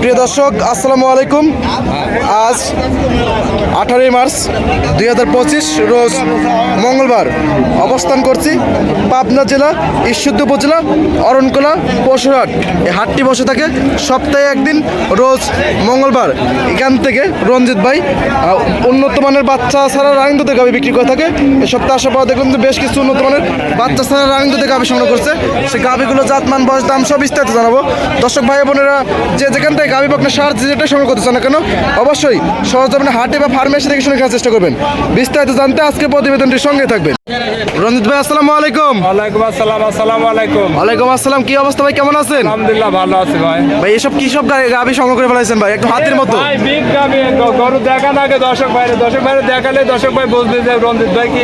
প্রিয় দর্শক, আসসালামু আলাইকুম। আজ আঠারোই মার্চ দুই হাজার পঁচিশ, রোজ মঙ্গলবার অবস্থান করছি পাবনা জেলা, ঈশ্বরদী উপজেলা, অরণকোলা, পশুরহাট। এই হাটটি বসে থাকে সপ্তাহে একদিন, রোজ মঙ্গলবার। এখান থেকে রঞ্জিত ভাই উন্নত মানের বাচ্চা ছাড়া রানিং দুধের গাভি বিক্রি করে থাকে। এই সপ্তাহে আসার পর যে বেশ কিছু উন্নত মানের বাচ্চা ছাড়া রানিং দুধের গাভি সংগ্রহ করছে। সেই গাভিগুলো জাতমান বয়স, দাম সব বিস্তারিত জানাব। দর্শক ভাই বোনেরা, যে যেখান থেকে গাভি পাকনা সার যেটা সংগ্রহ করতে চান না কেন, অবশ্যই সহজে আপনি হাটে বা ফার্মেসি থেকে শুনে খেলার চেষ্টা করবেন। বিস্তারিত জানতে আজকে প্রতিবেদনটির সঙ্গে থাকবেন। রঞ্জিত ভাই আসসালামু আলাইকুম। ওয়ালাইকুম আসসালাম আসসালামু আলাইকুম। ওয়ালাইকুম আসসালাম কি অবস্থা ভাই? কেমন আছেন? আলহামদুলিল্লাহ ভালো আছি ভাই। ভাই এসব কি সব গা- গাভি সংগ্রহ করে ফেলাইছেন ভাই? একটু হাতের মতো। ভাই বিগ গাবি গরু দেখান আগে দর্শক ভাই দর্শক ভাই দেখালে দর্শক ভাই বুঝবে যে রঞ্জিত ভাই কি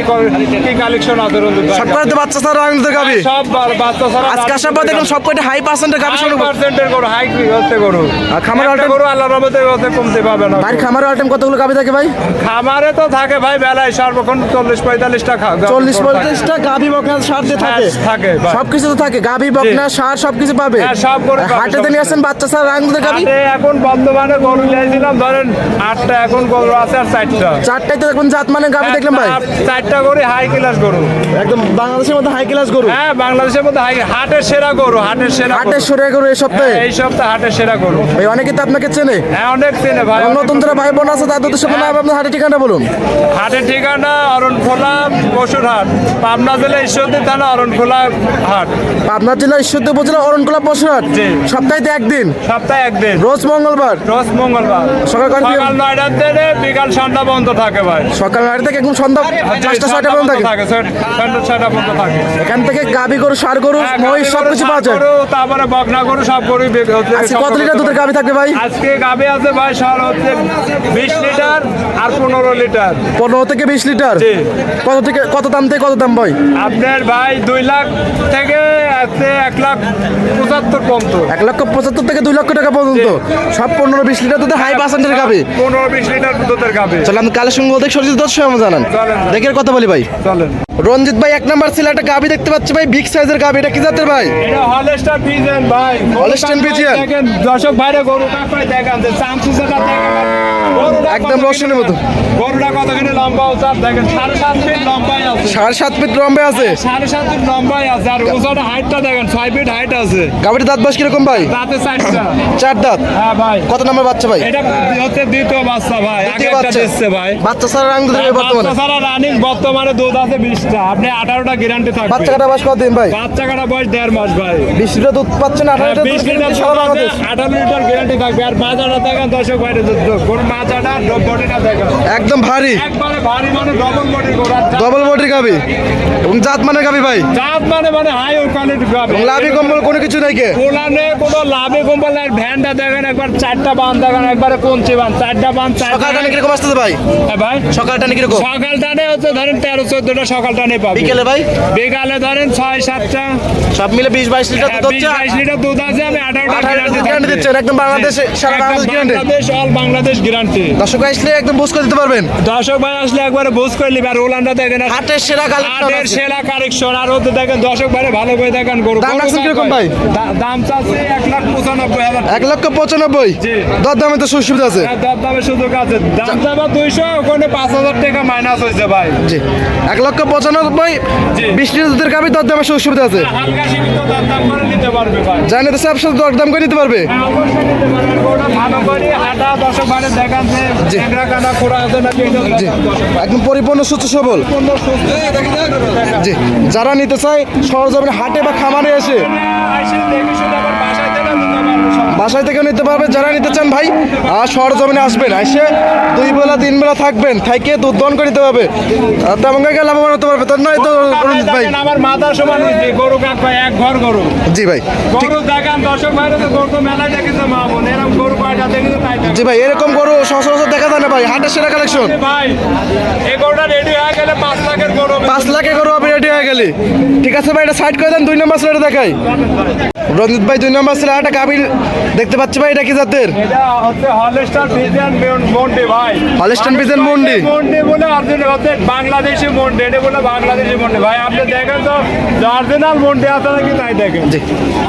কি কালেকশন আছে রঞ্জিত ভাই। সবকটা তো বাচ্চা ছাড়া রানিং দুধের গাভি সব বাচ্চা ছাড়া আজকে আসার পর দেখলাম সবকটা হাই পার্সেন্টের গাভি সংগ্রহ পার্সেন্টের গরু হাই হচ্ছে গরু? আর খামার আলটা- গরু আল্লাহ রহমতে হতে কমতে পাবে না ভাই খামারের আইটেম কতগুলো গাভি থাকে ভাই? খামারে তো থাকে ভাই বেলায় সর্বক্ষণ চল্লিশ পঁয়তাল্লিশটা চল্লিশ থাকে। পঞ্চাশটা গাভি বকনা সার যে থাকে। হ্যাঁ, থাকে সবকিছু তো থাকে। গাভি বকনা সার সবকিছু পাবে। হ্যাঁ, হাটেতে সব নিয়ে আসেন বাচ্চা রানিং দুধের গাভি। এখন বর্তমানে গরু নিয়েছিলাম ধরেন আটটা এখন গরু আছে আর চারটা। চারটাই তো দেখবেন জাত মানে গাভি দেখলাম ভাই। চারটা গরু হাই ক্লাস গরু। একদম বাংলাদেশের মধ্যে হাই ক্লাস গরু। হ্যাঁ বাংলাদেশের মধ্যে হাই হাটের সেরা গরু হাটের সেরা হাটে গরু। সরে গরু এই সপ্তাহে? হ্যাঁ, এই সপ্তাহে হাটের সেরা গরু। ভাই অনেকে তো আপনাকে চেনে। হ্যাঁ অনেক চেনে ভাই নতুন যারা ভাই বোন আছে তাদের উদ্দেশ্যে আপনার হাটের ঠিকানা বলুন। হাটের ঠিকানা অরণখোলা পশুর হাট পাবনা জেলা ঈশ্বরদী থানা অরণখোলা হাট। আপনার জেলা ঈশ্বরদী উপজেলা অরণকোলা পশুরহাট জি। সপ্তাহে একদিন? সপ্তাহে একদিন। রোজ মঙ্গলবার? রোজ মঙ্গলবার। সকাল সকাল নয়টার থেকে বিকাল সন্ধ্যা বন্ধ থাকে ভাই। সকাল নয়টা থেকে একদম সন্ধ্যা পাঁচটা ছয়টা পর্যন্ত থাকে সন্ধ্যা ছয়টা বন্ধ থাকে। এখান থেকে গাভি গরু সার গরু হ্যাঁ, মহিষ সব কিছু পাওয়া যায়। তারপরে বকনা গরু সব গরু আজকে কত লিটার দুধের গাভি থাকবে ভাই? আজকে গাবে আছে ভাই সার হচ্ছে বিশ লিটার আর পনেরো লিটার। পনেরো থেকে বিশ লিটার? কত থেকে কত দাম থেকে কত দাম ভাই? আপনার ভাই দুই লাখ থেকে আছে এক লাখ পঁচাত্তর পর্যন্ত। এক লক্ষ পঁচাত্তর থেকে দুই লক্ষ টাকা পর্যন্ত। সব পনেরো বিশ লিটার দুধে হাই পার্সেন্টের গাভি পনেরো বিশ লিটার দুধের গাবে চলে আমি কালেকশন বলতে সরজিৎ দশ সময় জানান। দেখে কথা বলি ভাই। চলেন। রঞ্জিত ভাই এক নাম্বার ছিল একটা গাভি দেখতে পাচ্ছি ভাই বিগ সাইজের গাভি। এটা কি জাতের ভাই? এটা হলস্টার পিজন ভাই। Holstein Friesian. দেখেন দর্শক ভাইরে গরু কাকায় দেখান যে দেখেন একদম রসুনের মতো। গরুটা কতখানি লম্বা দেখেন সাড়ে সাত ফিট লম্বাই আছে। সাড়ে সাত ফিট লম্বে আছে। সাড়ে সাত ফিট লম্বাই আছে। আর ওচারে হাইটটা দেখেন ছয় ফিট হাইট আছে। গাভিটির দাঁত বাস কীরকম ভাই? তাতে চারটা। চার দাঁত? হ্যাঁ ভাই। কত নাম্বার বাচ্চা ভাই? এটা হচ্ছে দ্বিতীয় বাচ্চা ভাই। আগে একটা বাচ্চা। দিচ্ছে ভাই। বাচ্চা দুধের বর্তমানে। বাচ্চা ছাড়া রানিং বর্তমানে দুধ আছে বিশটা। আপনি আঠারোটা গ্যারান্টি থাকবে। বাচ্চা কাটা বাস কতদিন ভাই? বাচ্চা কাটা বয়স দেড় মাস ভাই। বিশ লিটার দুধ পাচ্ছেন আঠারো লিটার বিশ দুধ লিটার সারা বাংলাদেশ। আঠারো লিটার গ্যারান্টি থাকবে। আর মাজাটা দেখেন দর্শক বাইরে গরুর মাজাটা বডিটা দেখেন। একদম ভারী। একবারে ভারী মানে ডবল বডি গরু ডবল বডির গাভি এবং জাত মানের গাভি ভাই। জাত মানে মানে হাই কোয়ালিটি এবং লাভি কম্বল কোনো কিছু নাই কে? ওলানে কোনো লাভে কোম্পানি আর ভ্যানটা দেখেন একবার চারটা বান দেখেন একবারে পঞ্চি বান। চারটা বান সকাল টানে কীরকম আসতেছে ভাই? হ্যাঁ ভাই। সকাল টানে কীরকম সকাল টানে হচ্ছে ধরেন তেরো চোদ্দটা সকাল টানে পাবে। বিকেলে ভাই? বিকালে ধরেন ছয় সাতটা। সব মিলে বিশ বাইশ লিটার হ্যাঁ, দুধ বিশ হচ্ছে বাইশ লিটার দুধ আছে আমি আঠারোটা আঠারো গ্যারান্টি দিচ্ছেন? একদম বাংলাদেশে সারা Bangladesh guarantee Bangladesh all Bangladesh guarantee দর্শক আসলে একদম বুঝ করে দিতে পারবেন। দর্শক ভাই আসলে একবারে বুঝ করে নিবে আর ওলানটা দেখেন হাটের সেরা কালেকশন হাটের সেরা কালেকশন আর ওদের দেখেন দর্শক ভাই ভালো করে দেখেন গরু। দাম রাখছেন কার কীরকম ভাই? দাম চাচ্ছে এক লাখ পঁচানব্বই হাজার এক লক্ষ পঁচানব্বই? জি। দর দামে তো সুবিধা আছে। হ্যাঁ, দর দামের সুযোগ আছে। দাম চাবা দুইশো ওখানে পাঁচ হাজার টাকা মাইনাস হয়েছে ভাই। জি। এক লক্ষ পঁচানব্বই জি। বিশ লিটার দুধের দর দামে সুযোগ সুবিধা আছে। হালকা সীমিত দর দাম করে নিতে পারবে ভাই। জানি তো সব দর দাম করে নিতে পারবে। হ্যাঁ, অবশ্যই নিতে পারবে। ভালো করে হাঁটা দর্শক ভাই দেখান। যে জি। একদম পরিপূর্ণ সুস্থ সবল। জি। যারা নিতে চায় সরজমিন হাটে বা খামারে এসে আইসে দেখে শুনে আবার বাসায় থেকে নিতে পারবে থেকেও নিতে পারবে যারা নিতে চান ভাই আর সরজমিনে আসবেন এসে দুই বেলা তিন বেলা থাকবেন থাইকে দুধ দন করে নিতে পারবে তেমন কাকে লাভবান হতে পারবে তার নয় তো রঞ্জিত ভাই। আমার মাথার সমান গরু কাকা এক ঘর গরু। জি ভাই গরু দেখান দর্শক বাইরে তো গরু তো মেলায় দেখেছে মা বোন এরকম গরু কয়টা দেখেছে তাই জি ভাই এরকম গরু সচরাচর দেখা যায় না ভাই হাটের সেরা কালেকশন ভাই এই গরুটা রেডি হয়ে গেলে পাঁচ লাখের গরু। পাঁচ লাখে গরু আপনি রেডি হয়ে গেলি। ঠিক আছে ভাই এটা সাইড করে দেন দুই নম্বর ছেলেটা দেখাই। রঞ্জিত ভাই দুই নম্বর একটা কাবিল দেখতে পাচ্ছি ভাই এটা কি জাতের? এটা হচ্ছে হলস্টার ফিজিয়ান মন্ডি ভাই। ফ্রিজিয়ান মন্ডি। মন্ডি বলে অরিজিনাল হচ্ছে বাংলাদেশি মন্ডি এটা বলে বাংলাদেশি মন্ডি ভাই আপনি দেখেন তো অরিজিনাল মন্ডি আছে নাকি? তাই দেখেন। জি।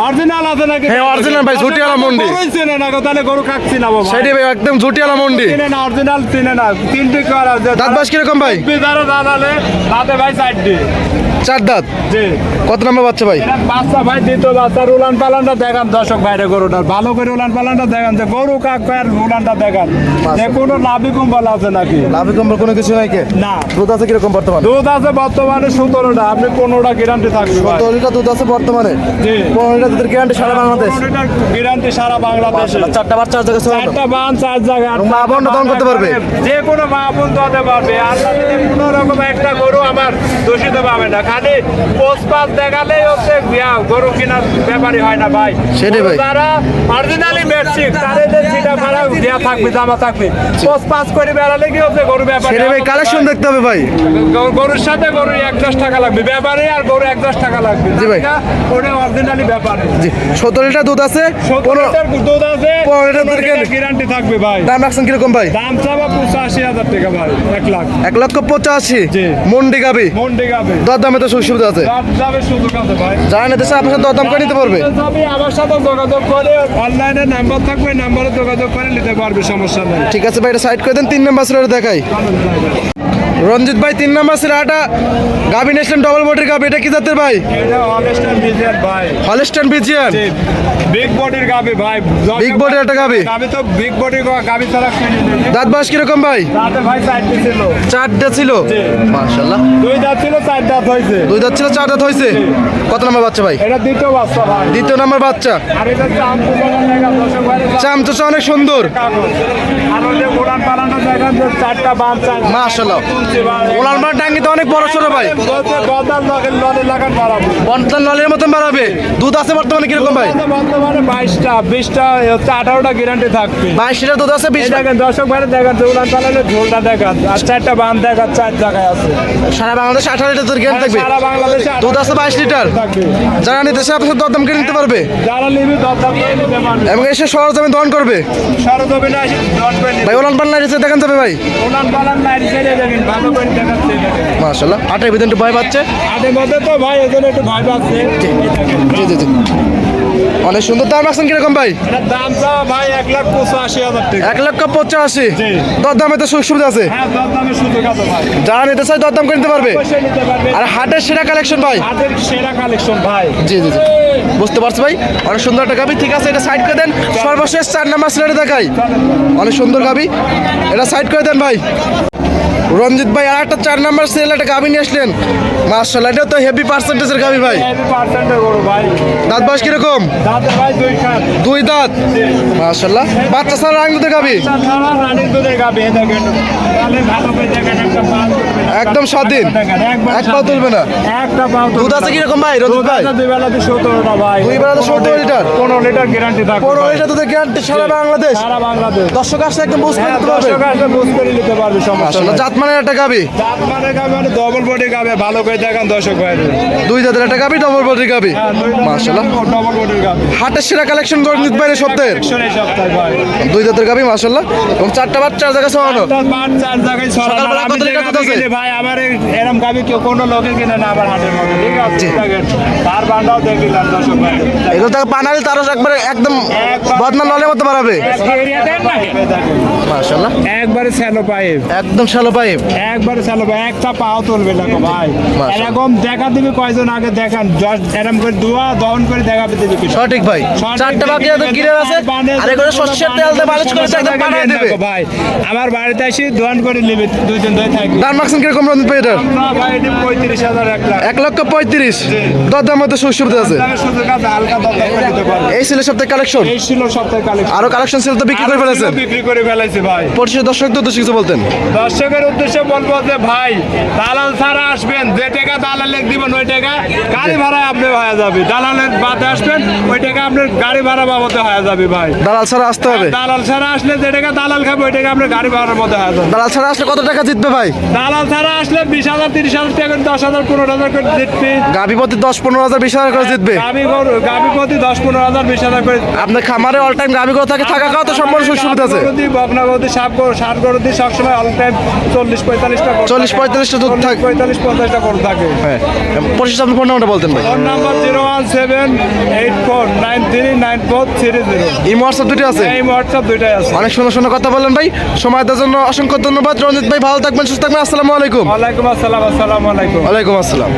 অরিজিনাল আছে নাকি? হ্যাঁ, ভাই, ঝুটিওয়ালা মন্ডি। গরুই চেনে না তাহলে গরু কাটছি না ভাই? একদম জুটিয়ালা মন্ডি চিনে না অরিজিনাল চিনে না। তিনটি কর দাঁত বাস কীরকম ভাই? বিদারে দাঁড়ালে তাতে ভাই চারটি। চার দাঁত? জি। কত নম্বর বাচ্চা ভাই? বাচ্চা ভাই দ্বিতীয় বাচ্চার উলান পালানটা দেখান দর্শক ভাইরে গরুটার। ভালো করে উলান পালানটা দেখান যে গরু কাকার উলানটা দেখান। যে কোনো নাভি কুম্বল আছে নাকি? লাভ কম্বল কোনো কিছু নাই কে? না। দুধ আছে কীরকম বর্তমানে? দুধ আছে বর্তমানে সতেরোটা। আপনি পনেরোটা গ্যারান্টি থাকবে লিটার দুধ আছে বর্তমানে? জি। পনেরো লিটার দুধের গ্যারান্টি সারা বাংলাদেশ? গ্যারান্টি সারা বাংলাদেশে। চারটা বাচ্চা আছে কাছে চারটা বান চার জায়গায় মা বোনরা দহন করতে পারবে? যে কোনো মা বোন দিতে পারবে। আর কোনো রকম একটা গরু আমার দূষিত পাবে না। খালি দেখালেই হচ্ছে বিয়া গরু কেনার ব্যাপারই হয় না ভাই। সেটাই ভাই। তারা অরিজিনালি মেট্রিক তাদের যে সিটা ভাড়া দেওয়া থাকবে জামা থাকবে। পোস্টপাস করে বেড়ালে কি হচ্ছে গরু ব্যাপারে? সেটা ভাই কালেকশন দেখতে হবে ভাই। গরুর সাথে গরু এক দশ টাকা লাগবে। ব্যাপারে আর গরু এক দশ টাকা লাগবে। জি ভাই। ওটা অরিজিনালি ব্যাপারে। জি সতেরো লিটার দুধ আছে পনেরো দুধ আছে পনেরো লিটার গ্যারান্টি থাকবে ভাই। দাম রাখছেন কীরকম ভাই? দাম চাবা পঁচাশি হাজার টাকা ভাই এক লাখ। এক লক্ষ পঁচাশি। জি। মন্ডি গাবি। মন্ডি গাবে। দর দামে তো সুযোগ সুবিধা আছে? যারা নিতে চায় আপনার সাথে দর করে নিতে পারবে। আমার সাথে যোগাযোগ করে অনলাইনে নাম্বার থাকবে নাম্বারে যোগাযোগ করে নিতে পারবে সমস্যা নেই। ঠিক আছে ভাই এটা সাইড করে দেন তিন নাম্বার ছেলেটা দেখাই। রঞ্জিত ভাই তিন নাম্বার ছেলেটা গাবি নেশন ডবল বডির গাবি এটা কি জাতের ভাই? এটা অনেস্টার বিজের ভাই। হলিস্টান বিজিয়ান বিগ বডির গাবি ভাই। বিগ body একটা গাভী? আমি তো বিগ বডির গাবি ছাড়া। দাঁত বাস কীরকম ভাই? তাতে ভাই চারটি ছিল। চারটা ছিল? জি। মাশাল্লাহ দুই দাঁত ছিল চার দাঁত হয়েছে দুই দাঁত ছিল চার দাঁত হয়েছে কত নম্বর বাচ্চা ভাই? এটা দ্বিতীয় বাচ্চা ভাই। দ্বিতীয় নাম্বার বাচ্চা। আর এটা চাম ভাই চামচা অনেক সুন্দর। আর ওই যে উড়ান পালানো জায়গা যে চারটা বান চার মাশাল্লাহ তুলছি ভাই। ওলার মার টাঙ্গি তো অনেক বড় সড়ো ভাই। বন্টান নলের মতন বাড়াবে। দুধ আছে বর্তমানে কীরকম ভাই? বাইশটা বিশটা হচ্ছে আঠারোটা গ্যারান্টি থাকবে বাইশ লিটার দুধ আছে, বিশ দেখেন দর্শক ভাই। দেখান যে উড়ান পালালে ঝোলটা দেখান আর চারটা বান দেখান চার জায়গায় আছে সারা বাংলাদেশে আঠারো লিটার দুধ জ্ঞান থাকবে। সারা বাংলাদেশে দুধ আছে বাইশ লিটার। যারা নিতে চায় আপনার দরদাম করে নিতে পারবে। যারা নিবি দরদাম করে নিতে পারবে এবং এসে সহজ দামে দহন করবে। সরজমিনে আসি দশ করে নিতে ভাই। ওলান পাল্লা এসে দেখান যাবে ভাই। লাইট ছেড়ে দেখেন মাশাল্লাহ আটের ভিতরে একটু ভয় পাচ্ছে আটের মধ্যে তো ভাই এজন্য একটু ভয় পাচ্ছে জি জি জি অনেক সুন্দর দাম রাখছেন কীরকম ভাই? দাম ভাই এক লাখ পঁচাশি হাজার টাকা। এক লক্ষ পঁচাশি? জি। দর দামে তো সুযোগ সুবিধা আছে। হ্যাঁ দর দামে সুযোগ আছে যারা নিতে চায় দরদাম করে নিতে পারবে। আর হাটের সেরা কালেকশন ভাই? সেরা কালেকশন ভাই। জি জি জি। বুঝতে পারছি ভাই। অনেক সুন্দর একটা গাবি ঠিক আছে এটা সাইড করে দেন। সর্বশেষ চার নাম্বার সিলেটে দেখাই। অনেক সুন্দর গাবি এটা সাইড করে দেন ভাই। রঞ্জিত ভাই আর একটা চার নাম্বার সেল একটা গাবি নিয়ে আসলেন। মার্শাল এটা তো হেভি পার্সেন্টেজের গাবি ভাই। দাঁত বয়স কীরকম? দাঁতে ভাই দুই দাঁত? মার্শাল্লাহ বাচ্চা ছাড়া রাং দুধের পা একদম স্বাধীন। এক পাও তুলবে না। দুধ আছে কীরকম ভাই রঞ্জিত ভাই? দুই বেলাতে সতেরোটা ভাই। দুই বেলাতে 17 লিটার? পনেরো লিটার গ্যারান্টি থাকবে পনেরো লিটার দুধের গ্যারান্টি সারা বাংলাদেশ? সারা বাংলাদেশ। দর্শক আসলে একদম বুঝতে হ্যাঁ নিতে পারবে। দর্শক আসলে বুঝ করে নিতে পারবে সমস্যা জাত মানের একটা গাবি? মানে গাবে মানে ডবল বডি গাবে ভালো করে দেখান দর্শক ভাই দুই দাঁতের একটা গাবি ডবল বডির গাবি? মার্শাল্লাহ ডবল বডির গাবে। হাটের সেরা কালেকশন রঞ্জিত ভাইয়ের সপ্তাহের সপ্তাহে? দুই দাঁতের গাবি মার্শাল্লাহ এবং চারটা বাচ্চা চার জায়গায় ছড়ানো। আমি কত যে লিটার গাভী দুধ আছে? কিনি ভাই আমার এরম গাবি কেউ কোনো লোকে কিনে না হাটের মধ্যে। ঠিক আছে তার বান্ডাও দেখিলাম দর্শক ভাই। এগুলো তারও একবারে একদম বদনা নলের মতো বাড়াবে মার্শাল্লাহ একবারে স্যালো পাইপ। একদম শ্যালো পাইপ। একবারে স্যালো পাইপ একটা পাও তুলবে না ভাই। এরকম দেখা দিবি কয়জন আগে দেখান। Just করে দোয়া দহন করে দেখাবে দিবি সঠিক ভাই। চারটা বাকি দিবি। গিরে আছে? বানে- আর এগুলো তেল দিয়ে বালিশ করে একদম থাকে দেবে। ভাই। আমার বাড়িতে এসে করে নেবে দুই দিন ধরে থাকবে। দাম রাখছেন কীরকম রঞ্জিত ভাই এটার ভাই এটি পঁয়ত্রিশ হাজার এক লাখ। এক লক্ষ দরদাম মধ্যে সুযোগ সুবিধা আছে? সুযোগ আছে হালকা দরদাম করে দিতে পারবে। এই ছিল সপ্তাহে কালেকশন এই ছিল সপ্তাহে কালেকশন আরও কালেকশন ছিল তো বিক্রি করে ফেলেছেন? বিক্রি করে ফেলাইছে ভাই। পরিশেষে দর্শক তো কিছু বলতেন। দর্শকের উদ্দেশ্যে বলব যে ভাই দালাল ছাড়া আসবেন যে টাকা দালালে দিবেন ওই টাকা গাড়ি ভাড়া আপনি হয়ে যাবে। দালালের বাদে আসবেন ওই টাকা আপনার গাড়ি ভাড়া বাবদে হয়ে যাবে ভাই। দালাল ছাড়া আসতে হবে? দালাল ছাড়া আসলে যে টাকা দালাল খাবে ওই টাকা আপনার গাড়ি ভাড়ার মধ্যে হয়ে যাবে। দালাল ছাড়া আসলে কত টাকা জিতবে ভাই? দালাল ছাড়া আসলে বিশ হাজার তিরিশ হাজার টাকা করে দশ হাজার পনেরো হাজার করে জিতবে। গাভী প্রতি দশ পনেরো হাজার বিশ হাজার করে জিতবে? গাবি গাবি প্রতি দশ পনেরো হাজার বিশ হাজার করে আপনার খামারে অল টাইম গাভী গরু থাকে থাকা খাওয়া তো সম্পূর্ণ সুবিধা আছে। বকনা দিই, সাপ গরু ষাট গরু সবসময় অল টাইম চল্লিশ পঁয়তাল্লিশটা গরু 40 থাকে। 45টা দুধ চল্লিশ, থাকে। পঁয়তাল্লিশ পঞ্চাশটা গরু থাকে। হ্যাঁ। পঁচিশ আপনি ফোন নাম্বারটা বলতেন ভাই। Phone number zero one seven eight four nine three nine four three zero. এই হোয়াটসঅ্যাপ দুটো আছে? এই হোয়াটসঅ্যাপ দুইটাই আছে। অনেক সুন্দর সুন্দর কথা বললেন ভাই। সময় দেওয়ার জন্য অসংখ্য ধন্যবাদ। রঞ্জিত ভাই ভালো থাকবেন সুস্থ থাকবেন। আসসালামু আলাইকুম। ওয়ালাইকুম আসসালাম আসসালামু আলাইকুম। ওয়ালাইকুম আসসালাম।